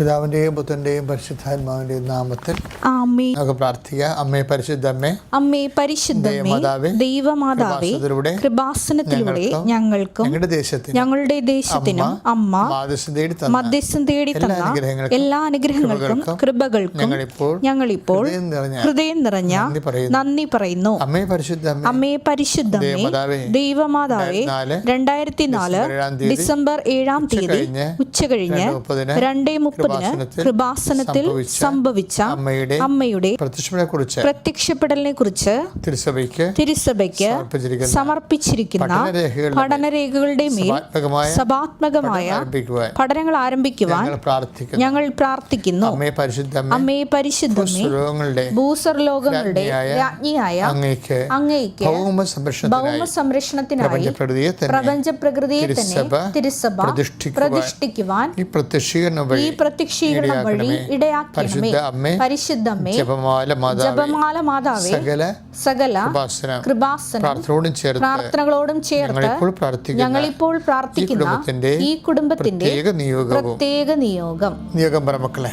പിതാവിന്റെയും പുത്രന്റെയും പരിശുദ്ധാത്മാവിന്റെയും നാമത്തിൽ നമുക്ക് പ്രാർത്ഥിക്കാം. അമ്മേ പരിശുദ്ധമ്മേ അമ്മേ പരിശുദ്ധമേ ദൈവമാതാവേ, കൃപാസനത്തിലൂടെ ഞങ്ങൾക്കും ഞങ്ങളുടെ ദേശത്തിന് അമ്മ മാധ്യസ്ഥം തേടി തന്ന എല്ലാ അനുഗ്രഹങ്ങൾക്കും കൃപകൾക്കും ഞങ്ങളിപ്പോൾ ഹൃദയം നിറഞ്ഞ നന്ദി പറയുന്നു. അമ്മേ പരിശുദ്ധ അമ്മേ പരിശുദ്ധമ്മേ ദൈവമാതാവേ, രണ്ടായിരത്തി നാല് ഡിസംബർ ഏഴാം തീയതി ഉച്ച കഴിഞ്ഞ് രണ്ടേ മുപ്പതിന് രണ്ടേ കൃപാസനത്തിൽ സംഭവിച്ച അമ്മയുടെ അമ്മയുടെ പ്രത്യക്ഷപ്പെടലിനെ കുറിച്ച് തിരുസഭയ്ക്ക് തിരുസഭയ്ക്ക് സമർപ്പിച്ചിരിക്കുന്ന പഠനരേഖകളുടെ മേൽ സഭാത്മകമായ പഠനങ്ങൾ ആരംഭിക്കുവാൻ ഞങ്ങൾ പ്രാർത്ഥിക്കുന്നു. അമ്മയെ പരിശുദ്ധ പരിശുദ്ധമേ സുലോകങ്ങളുടെ ഭൂസർലോകങ്ങളുടെ രാജ്ഞിയായ അങ്ങേക്ക് അങ്ങേക്ക് ഭൗമ സംരക്ഷണത്തിനായി പ്രപഞ്ച പ്രകൃതിയെ തന്നെ തിരുസഭ പ്രതിഷ്ഠിക്കുവാൻ ഈ പ്രത്യക്ഷീകരണം പ്രത്യക്ഷീകരണം വഴി ഇടയാക്കണമേ. പരിശുദ്ധമ്മേ ജപമാല മാതാവേ സകല സകല കൃപാസനോടും ചേർത്ത് പ്രാർത്ഥനകളോടും ചേർത്ത് ഞങ്ങളിപ്പോൾ പ്രാർത്ഥിക്കുന്ന ഈ കുടുംബത്തിന്റെ പ്രത്യേക നിയോഗം പ്രത്യേക നിയോഗം. നിയോഗം പറ മക്കളെ.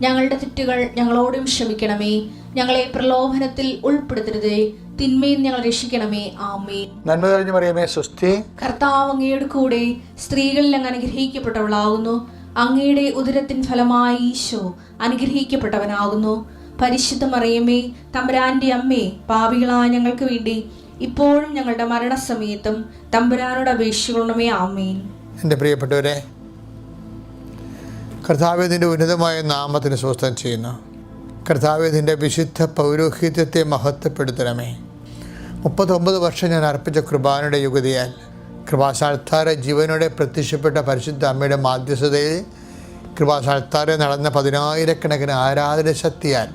ഞങ്ങളുടെ തെറ്റുകൾ ഞങ്ങളോടും ക്ഷമിക്കണമേ. ഞങ്ങളെ പ്രലോഭനത്തിൽ ഉൾപ്പെടുത്തരുതേ. തിന്മയിൽ ഞങ്ങൾ രക്ഷിക്കണമേ. ആമേ നന്മ തെളിഞ്ഞു പറയുമേ സ്വസ്തി. കർത്താവ് അങ്ങയുടെ കൂടെ സ്ത്രീകളിൽ അങ്ങ് അനുഗ്രഹിക്കപ്പെട്ടവളാകുന്നു അങ്ങയുടെ ഉദരത്തിൻ ഫലമായി ഈശോ അനുഗ്രഹിക്കപ്പെട്ടവനാകുന്നു. പരിശുദ്ധ മറിയമ്മേ തമ്പുരാന്റെ അമ്മേ പാപികളായ ഞങ്ങൾക്ക് വേണ്ടി ഇപ്പോഴും ഞങ്ങളുടെ മരണസമയത്തും തമ്പുരാനോട് അപേക്ഷിക്കണമേ. ആമേൻ. എന്റെ പ്രിയപ്പെട്ടവരെ കർത്താവേദിന്റെ ഉന്നതമായ നാമത്തിന് സ്വസ്ഥം ചെയ്യുന്നു. കർത്താവേദിന്റെ വിശുദ്ധ പൗരോഹിത്യത്തെ മഹത്വപ്പെടുത്തണമേ. മുപ്പത്തൊമ്പത് വർഷം ഞാൻ അർപ്പിച്ച കൃപാനയുടെ യുഗതിയാൽ കൃപാസാൽത്താര ജീവനോടെ പ്രത്യക്ഷപ്പെട്ട പരിശുദ്ധ അമ്മയുടെ മാധ്യസ്ഥതയിൽ കൃപാസാൽത്താരെ നടന്ന പതിനായിരക്കണക്കിന് ആരാധന ശക്തിയാൽ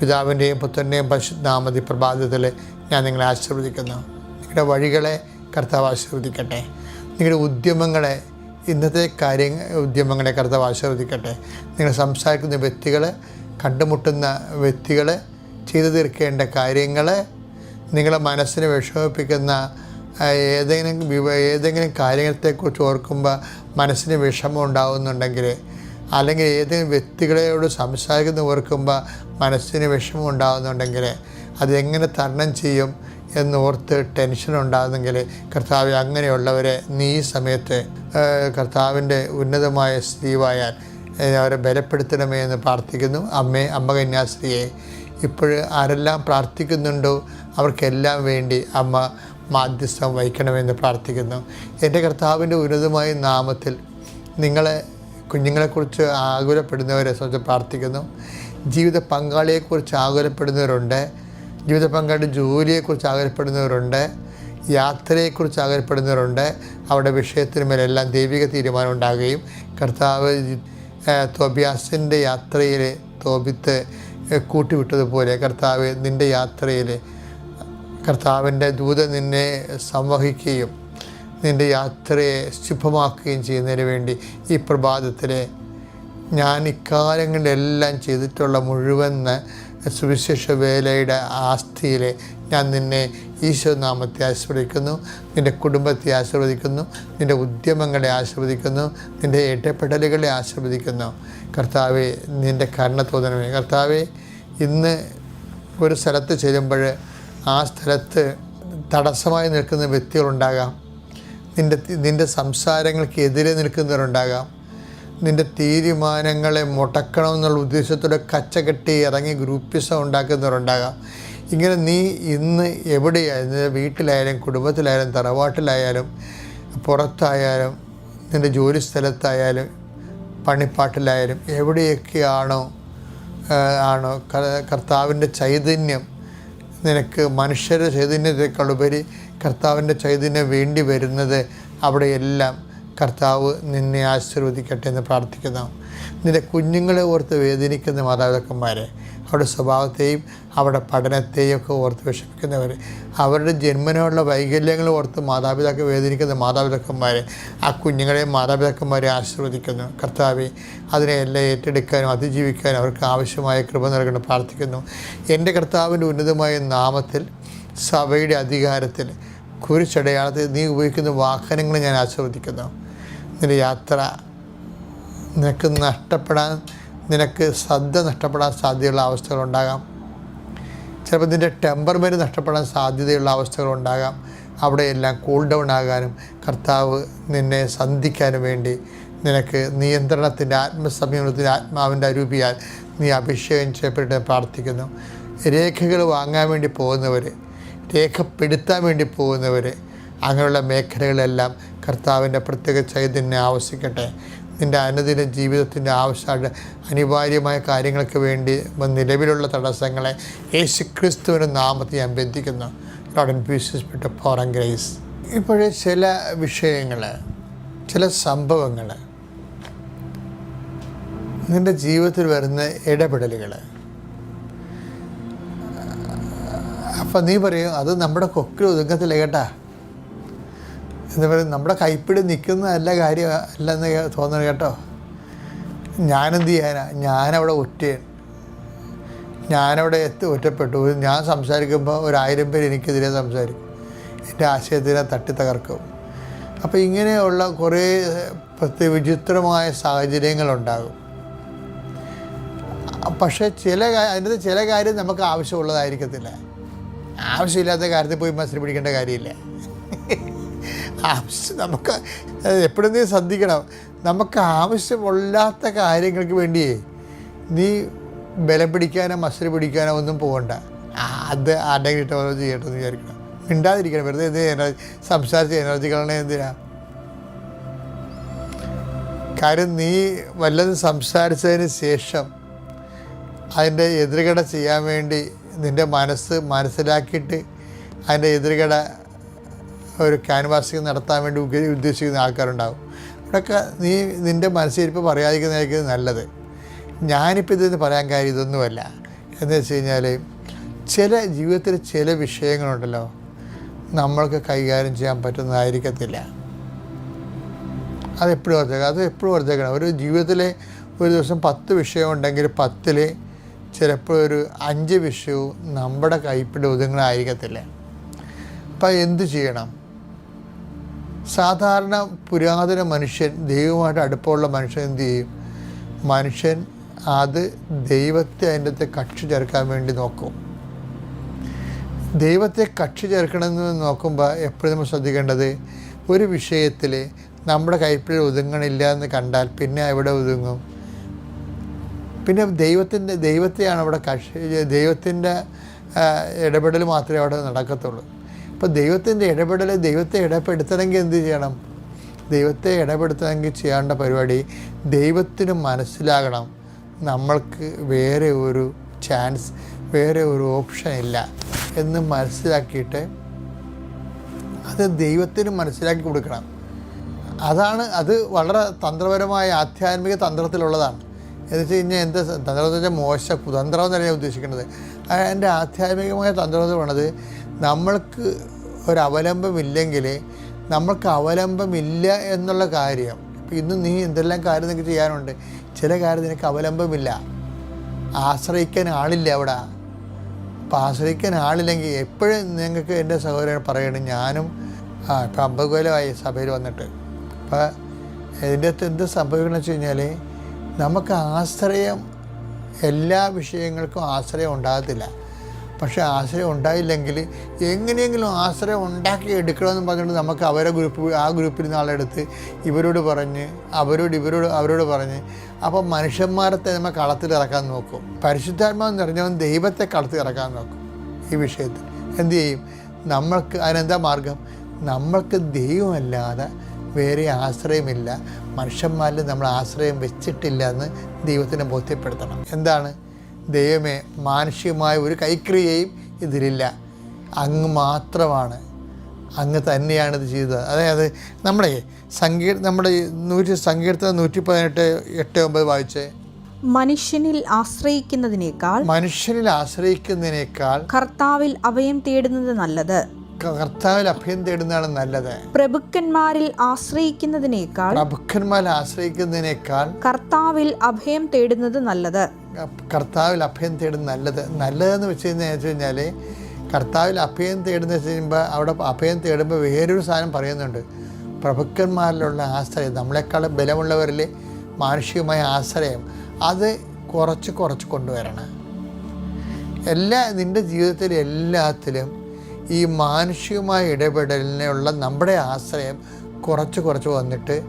പിതാവിന്റെയും പുത്രന്റെയും പരിശുദ്ധാമതി പ്രഭാതത്തിൽ ഞാൻ നിങ്ങളെ ആശീർവദിക്കുന്നു. നിങ്ങളുടെ വഴികളെ കർത്താവ് ആശീർവദിക്കട്ടെ. നിങ്ങളുടെ ഉദ്യമങ്ങളെ ഇന്നത്തെ കാര്യങ്ങൾ ഉദ്യമങ്ങളെ കർത്താവ് ആശീർവദിക്കട്ടെ നിങ്ങൾ സംസാരിക്കുന്ന വ്യക്തികളെ കണ്ടുമുട്ടുന്ന വ്യക്തികളെ ചെയ്തു തീർക്കേണ്ട കാര്യങ്ങൾ നിങ്ങളെ മനസ്സിനെ വിഷമിപ്പിക്കുന്ന ഏതെങ്കിലും ഏതെങ്കിലും കാര്യത്തെക്കുറിച്ച് ഓർക്കുമ്പോൾ മനസ്സിന് വിഷമം ഉണ്ടാകുന്നുണ്ടെങ്കിൽ അല്ലെങ്കിൽ ഏതെങ്കിലും വ്യക്തികളോട് സംസാരിക്കുന്ന ഓർക്കുമ്പോൾ മനസ്സിന് വിഷമം ഉണ്ടാകുന്നുണ്ടെങ്കിൽ അതെങ്ങനെ തരണം ചെയ്യും? എന്നോർത്ത് ടെൻഷൻ ഉണ്ടാകുന്നെങ്കിൽ കർത്താവ് അങ്ങനെയുള്ളവരെ നീ സമയത്ത് കർത്താവിന്റെ ഉന്നതമായ സ്ത്രീവായാൽ അവരെ ബലപ്പെടുത്തണമേ എന്ന് പ്രാർത്ഥിക്കുന്നു. അമ്മേ അമ്മ കന്യാസ്ത്രീയെ ഇപ്പോൾ ആരെല്ലാം പ്രാർത്ഥിക്കുന്നുണ്ടോ അവർക്കെല്ലാം വേണ്ടി അമ്മ മാധ്യസ്ഥം വഹിക്കണമെന്ന് പ്രാർത്ഥിക്കുന്നു. എന്റെ കർത്താവിന്റെ ഉന്നതമായ നാമത്തിൽ നിങ്ങളെ കുഞ്ഞുങ്ങളെക്കുറിച്ച് ആകുലപ്പെടുന്നവരെ സംബന്ധിച്ച് പ്രാർത്ഥിക്കുന്നു. ജീവിത പങ്കാളിയെക്കുറിച്ച് ആകുലപ്പെടുന്നവരുണ്ട്. ജീവിത പങ്കാളി ജോലിയെക്കുറിച്ച് ആഗ്രഹപ്പെടുന്നവരുണ്ട് യാത്രയെക്കുറിച്ച് ആഗ്രഹപ്പെടുന്നവരുണ്ട്. അവരുടെ വിഷയത്തിന് മേലെല്ലാം ദൈവിക തീരുമാനം ഉണ്ടാകുകയും കർത്താവ് തോബ്യാസിന്റെ യാത്രയിൽ തോബിത്ത് കൂട്ടിവിട്ടതുപോലെ കർത്താവ് നിന്റെ യാത്രയിൽ കർത്താവിന്റെ ദൂത നിന്നെ സംവഹിക്കുകയും നിന്റെ യാത്രയെ ശുഭമാക്കുകയും ചെയ്യുന്നതിന് വേണ്ടി ഈ പ്രഭാതത്തിലെ ഞാൻ ഇക്കാലങ്ങളിലെല്ലാം ചെയ്തിട്ടുള്ള മുഴുവൻ സുവിശേഷ വേലയുടെ ആസ്തിയിൽ ഞാൻ നിന്നെ ഈശോനാമത്തെ ആശീർവദിക്കുന്നു. നിന്റെ കുടുംബത്തെ ആശീർവദിക്കുന്നു. നിന്റെ ഉദ്യമങ്ങളെ ആശീർവദിക്കുന്നു. നിന്റെ ഇടപെടലുകളെ ആശീർവദിക്കുന്നു. കർത്താവെ നിന്റെ കരുണ തോന്നണമേ. കർത്താവെ ഇന്ന് ഒരു സ്ഥലത്ത് ചെല്ലുമ്പോൾ ആ സ്ഥലത്ത് തടസ്സമായി നിൽക്കുന്ന വ്യക്തികളുണ്ടാകാം. നിന്റെ നിന്റെ സംസാരങ്ങൾക്ക് എതിരെ നിൽക്കുന്നവരുണ്ടാകാം. നിന്റെ തീരുമാനങ്ങളെ മുടക്കണം എന്നുള്ള ഉദ്ദേശത്തോടെ കച്ചകെട്ടി ഇറങ്ങി ഗ്രൂപ്പിസം ഉണ്ടാക്കുന്നവരുണ്ടാകാം. ഇങ്ങനെ നീ ഇന്ന് എവിടെയായാലും വീട്ടിലായാലും കുടുംബത്തിലായാലും തറവാട്ടിലായാലും പുറത്തായാലും നിന്റെ ജോലി സ്ഥലത്തായാലും പണിപ്പാട്ടിലായാലും എവിടെയൊക്കെയാണോ ആണോ കർത്താവിന്റെ ചൈതന്യം നിനക്ക് മനുഷ്യരുടെ ചൈതന്യത്തെക്കാളുപരി കർത്താവിന്റെ ചൈതന്യം വേണ്ടി വരുന്നത് അവിടെയെല്ലാം. കർത്താവ് നിന്നെ ആശീർവദിക്കട്ടെ എന്ന് പ്രാർത്ഥിക്കുന്നു. നിന്റെ കുഞ്ഞുങ്ങളെ ഓർത്ത് വേദനിക്കുന്ന മാതാപിതാക്കന്മാരെ അവരുടെ സ്വഭാവത്തെയും അവരുടെ പഠനത്തെയും ഒക്കെ ഓർത്ത് വിഷമിക്കുന്നവർ അവരുടെ ജന്മനോടുള്ള വൈകല്യങ്ങൾ ഓർത്ത് മാതാപിതാക്കൾ വേദനിക്കുന്ന മാതാപിതാക്കന്മാരെ ആ കുഞ്ഞുങ്ങളെ മാതാപിതാക്കന്മാരെ ആശീർവദിക്കുന്നു. കർത്താവെ അതിനെ എല്ലാം ഏറ്റെടുക്കാനും അതിജീവിക്കാനും അവർക്ക് ആവശ്യമായ കൃപ നൽകണം പ്രാർത്ഥിക്കുന്നു. എന്റെ കർത്താവിന്റെ ഉന്നതമായ നാമത്തിൽ സഭയുടെ അധികാരത്തിൽ കുരിശടയാളത്തിൽ നീ ഉപയോഗിക്കുന്ന വാഹനങ്ങൾ ഞാൻ ആസ്വദിക്കുന്നു നിന്റെ യാത്ര നിനക്ക് നഷ്ടപ്പെടാൻ നിനക്ക് ശ്രദ്ധ നഷ്ടപ്പെടാൻ സാധ്യതയുള്ള അവസ്ഥകളുണ്ടാകാം. ചിലപ്പോൾ നിന്റെ ടെമ്പർമെന്റ് നഷ്ടപ്പെടാൻ സാധ്യതയുള്ള അവസ്ഥകളുണ്ടാകാം. അവിടെയെല്ലാം കൂൾ ഡൗൺ ആകാനും കർത്താവ് നിന്നെ സന്ധിക്കാനും വേണ്ടി നിനക്ക് നിയന്ത്രണത്തിന്റെ ആത്മസംയമനത്തിന്റെ ആത്മാവിന്റെ അരൂപിയാൽ നീ അഭിഷേകം ചെയ്യപ്പെട്ട് പ്രാർത്ഥിക്കുന്നു. രേഖകൾ വാങ്ങാൻ വേണ്ടി പോകുന്നവർ രേഖപ്പെടുത്താൻ വേണ്ടി പോകുന്നവർ അങ്ങനെയുള്ള മേഖലകളെല്ലാം കർത്താവിന്റെ പ്രത്യേക ചൈതന്യം ആവശ്യിക്കട്ടെ. നിന്റെ അനുദിന ജീവിതത്തിന്റെ ആവശ്യമായിട്ട് അനിവാര്യമായ കാര്യങ്ങൾക്ക് വേണ്ടി നിലവിലുള്ള തടസ്സങ്ങളെ യേശു ക്രിസ്തുവിന്റെ നാമത്തെ ഞാൻ ബന്ധിക്കുന്നു. ലോഡൻ പീസസ് പെട്ട ഫോറൻ ഗ്രേസ് ഇപ്പോഴേ ചില വിഷയങ്ങൾ ചില സംഭവങ്ങൾ നിന്റെ ജീവിതത്തിൽ വരുന്ന ഇടപെടലുകൾ. അപ്പം നീ പറയും അത് നമ്മുടെ കൊക്കിൽ ഒതുങ്ങത്തില്ല കേട്ടാ. എന്താ പറയുക നമ്മുടെ കൈപ്പിടി നിൽക്കുന്നതല്ല കാര്യം അല്ലെന്ന് തോന്നണം കേട്ടോ. ഞാനെന്ത് ചെയ്യാനാ? ഞാനവിടെ ഒറ്റയാണ്. ഞാനവിടെ എത്തി ഒറ്റപ്പെട്ടു. ഞാൻ സംസാരിക്കുമ്പോൾ ഒരായിരം പേര് എനിക്കെതിരെ സംസാരിക്കും. എന്റെ ആശയത്തിനെ തട്ടി തകർക്കും. അപ്പോൾ ഇങ്ങനെയുള്ള കുറേ വിചിത്രമായ സാഹചര്യങ്ങളുണ്ടാകും. പക്ഷേ ചില അതിന്റെ ചില കാര്യം നമുക്ക് ആവശ്യമുള്ളതായിരിക്കത്തില്ല. ആവശ്യമില്ലാത്ത കാര്യത്തിൽ പോയി മത്സരം പിടിക്കേണ്ട കാര്യമില്ല. ആവശ്യം നമുക്ക് എപ്പോഴും നീ ശ്രദ്ധിക്കണം. നമുക്ക് ആവശ്യമില്ലാത്ത കാര്യങ്ങൾക്ക് വേണ്ടിയേ നീ ബലം പിടിക്കാനോ മസിൽ പിടിക്കാനോ ഒന്നും പോകണ്ട. അത് കിട്ടോ ഓരോ എന്ന് വിചാരിക്കണം. മിണ്ടാതിരിക്കണം. വെറുതെ എന്ത് എനർജി സംസാരിച്ച് എനർജി കളണേ എന്തിനാ? കാര്യം നീ വല്ലതും സംസാരിച്ചതിന് ശേഷം അതിന്റെ എതിർകട ചെയ്യാൻ വേണ്ടി നിന്റെ മനസ്സ് മനസ്സിലാക്കിയിട്ട് അതിന്റെ എതിർകട ഒരു ക്യാൻവാസിങ് നടത്താൻ വേണ്ടി ഉദ്ദേശിക്കുന്ന ആൾക്കാരുണ്ടാവും. അവിടെയൊക്കെ നീ നിന്റെ മനസ്സിരിപ്പ് പറയാതിരിക്കുന്നതായിരിക്കും നല്ലത്. ഞാനിപ്പോൾ ഇതെന്ന് പറയാൻ കാര്യം ഇതൊന്നുമല്ല. എന്ന് വെച്ച് കഴിഞ്ഞാൽ ചില ജീവിതത്തിൽ ചില വിഷയങ്ങളുണ്ടല്ലോ. നമ്മൾക്ക് കൈകാര്യം ചെയ്യാൻ പറ്റുന്നതായിരിക്കത്തില്ല. അതെപ്പോഴും ഓർത്തേക്കണം അത് എപ്പോഴും ഓർത്തേക്കണം. ഒരു ജീവിതത്തിലെ ഒരു ദിവസം പത്ത് വിഷയം ഉണ്ടെങ്കിൽ പത്തിൽ ചിലപ്പോൾ ഒരു അഞ്ച് വിഷയവും നമ്മുടെ കൈപ്പിടി ഒതുങ്ങണമായിരിക്കത്തില്ല അപ്പം എന്ത് ചെയ്യണം? സാധാരണ പുരാതന മനുഷ്യൻ ദൈവമായിട്ട് അടുപ്പമുള്ള മനുഷ്യൻ എന്ത് ചെയ്യും? മനുഷ്യൻ അത് ദൈവത്തെ അതിന്റെ കക്ഷി ചേർക്കാൻ വേണ്ടി നോക്കും. ദൈവത്തെ കക്ഷി ചേർക്കണമെന്ന് നോക്കുമ്പോൾ എപ്പോഴും നമ്മൾ ശ്രദ്ധിക്കേണ്ടത് ഒരു വിഷയത്തിൽ നമ്മുടെ കൈപ്പിഴ ഒതുങ്ങണില്ല എന്ന് കണ്ടാൽ പിന്നെ എവിടെ ഒതുങ്ങും? പിന്നെ ദൈവത്തിന്റെ ദൈവത്തെയാണ് അവിടെ കക്ഷി ദൈവത്തിന്റെ ഇടപെടൽ മാത്രമേ അവിടെ നടക്കത്തുള്ളൂ. അപ്പോൾ ദൈവത്തിന്റെ ഇടപെടൽ ദൈവത്തെ ഇടപെടുത്തണമെങ്കിൽ എന്ത് ചെയ്യണം? ദൈവത്തെ ഇടപെടുത്തണമെങ്കിൽ ചെയ്യേണ്ട പരിപാടി ദൈവത്തിന് മനസ്സിലാകണം. നമ്മൾക്ക് വേറെ ഒരു ചാൻസ് വേറെ ഒരു ഓപ്ഷൻ ഇല്ല എന്ന് മനസ്സിലാക്കിയിട്ട് അത് ദൈവത്തിന് മനസ്സിലാക്കി കൊടുക്കണം. അതാണ് അത് വളരെ തന്ത്രപരമായ ആധ്യാത്മിക തന്ത്രത്തിലുള്ളതാണ്. എന്ന് വെച്ച് കഴിഞ്ഞാൽ എന്താ തന്ത്രം എന്ന് വെച്ചാൽ മോശ കുതന്ത്രം എന്നല്ല ഞാൻ ഉദ്ദേശിക്കുന്നത്. അതിന്റെ ആധ്യാത്മികമായ തന്ത്രം എന്ന് പറയുന്നത് നമ്മൾക്ക് ഒരു അവലംബമില്ലെങ്കിൽ നമ്മൾക്ക് അവലംബമില്ല എന്നുള്ള കാര്യം. ഇപ്പം ഇന്ന് നീ എന്തെല്ലാം കാര്യം നിനക്ക് ചെയ്യാനുണ്ട്? ചില കാര്യം നിനക്ക് അവലംബമില്ല. ആശ്രയിക്കാൻ ആളില്ല അവിടെ. അപ്പം ആശ്രയിക്കാൻ ആളില്ലെങ്കിൽ എപ്പോഴും നിങ്ങൾക്ക് എന്റെ സഹോദരൻ പറയണം ഞാനും ആ ഇപ്പം അമ്പത് കൊല്ലമായി സഭയിൽ വന്നിട്ട്. അപ്പോൾ ഇതിന്റെ അകത്ത് എന്ത് സംഭവിക്കണമെന്ന് വെച്ച് കഴിഞ്ഞാൽ നമുക്ക് ആശ്രയം എല്ലാ വിഷയങ്ങൾക്കും ആശ്രയം ഉണ്ടാകത്തില്ല. പക്ഷേ ആശ്രയം ഉണ്ടായില്ലെങ്കിൽ എങ്ങനെയെങ്കിലും ആശ്രയം ഉണ്ടാക്കി എടുക്കണമെന്ന് പറഞ്ഞിട്ട് നമുക്ക് അവരെ ഗ്രൂപ്പ് ആ ഗ്രൂപ്പിൽ നിന്ന് ആളെടുത്ത് ഇവരോട് പറഞ്ഞ് അവരോട് ഇവരോട് അവരോട് പറഞ്ഞ്. അപ്പോൾ മനുഷ്യന്മാരത്തെ നമ്മൾ കളത്തിൽ ഇറക്കാൻ നോക്കും. പരിശുദ്ധാത്മാവ് നിറഞ്ഞവൻ ദൈവത്തെ കളത്തിൽ ഇറക്കാൻ നോക്കും ഈ വിഷയത്തിൽ. എന്ത് ചെയ്യും? നമ്മൾക്ക് അതിനെന്താ മാർഗം? നമ്മൾക്ക് ദൈവമല്ലാതെ വേറെ ആശ്രയമില്ല. മനുഷ്യന്മാരിൽ നമ്മൾ ആശ്രയം വെച്ചിട്ടില്ല എന്ന് ദൈവത്തിനെ ബോധ്യപ്പെടുത്തണം. എന്താണ്? ദൈവമേ മാനുഷികമായ ഒരു കൈക്രിയയും ഇതിലില്ല. അങ്ങ് മാത്രമാണ്. അങ്ങ് തന്നെയാണ് ഇത് ചെയ്തത്. അതായത് നമ്മുടെ സങ്കീർ നമ്മുടെ നൂറ്റി സങ്കീർത്തനം നൂറ്റി പതിനെട്ട് എട്ട് ഒമ്പത് വായിച്ചേ? മനുഷ്യനിൽ ആശ്രയിക്കുന്നതിനേക്കാൾ മനുഷ്യനിൽ ആശ്രയിക്കുന്നതിനേക്കാൾ കർത്താവിൽ അഭയം തേടുന്നത് നല്ലത്. കർത്താവിൽ അഭയം തേടുന്നതാണ് നല്ലത്. പ്രഭുക്കന്മാരിൽ ആശ്രയിക്കുന്നതിനേക്കാൾ പ്രഭുക്കന്മാരിൽ ആശ്രയിക്കുന്നതിനേക്കാൾ കർത്താവിൽ അഭയം തേടുന്നത് നല്ലത്. കർത്താവിൽ അഭയം തേടുന്നത് നല്ലത്. നല്ലതെന്ന് വെച്ച് കഴിഞ്ഞാൽ കർത്താവിൽ അഭയം തേടുന്ന ചെയ്യുമ്പോൾ അവിടെ അഭയം തേടുമ്പോൾ വേറൊരു സാധനം പറയുന്നുണ്ട്. പ്രഭുക്കന്മാരിലുള്ള ആശ്രയം നമ്മളെക്കാൾ ബലമുള്ളവരിൽ മാനുഷികമായ ആശ്രയം അത് കുറച്ച് കുറച്ച് കൊണ്ടുവരണം. എല്ലാ നിന്റെ ജീവിതത്തിൽ എല്ലാത്തിലും ഈ മാനുഷികമായ ഇടപെടലിനുള്ള നമ്മുടെ ആശ്രയം കുറച്ച് കുറച്ച് വന്നിട്ട്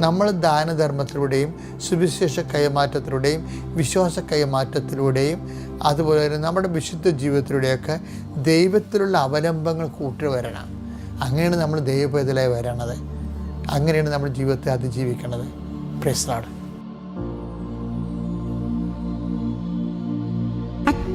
നമ്മൾ ദാനധർമ്മത്തിലൂടെയും സുവിശേഷ കൈമാറ്റത്തിലൂടെയും വിശ്വാസ കൈമാറ്റത്തിലൂടെയും അതുപോലെ തന്നെ നമ്മുടെ വിശുദ്ധ ജീവിതത്തിലൂടെയൊക്കെ ദൈവത്തിലുള്ള അവലംബങ്ങൾ കൂട്ടി വരണം. അങ്ങനെയാണ് നമ്മൾ ദൈവപേതലായി വരണത്. അങ്ങനെയാണ് നമ്മൾ ജീവിതത്തെ അതിജീവിക്കണത്. പ്രശ്നമാണ്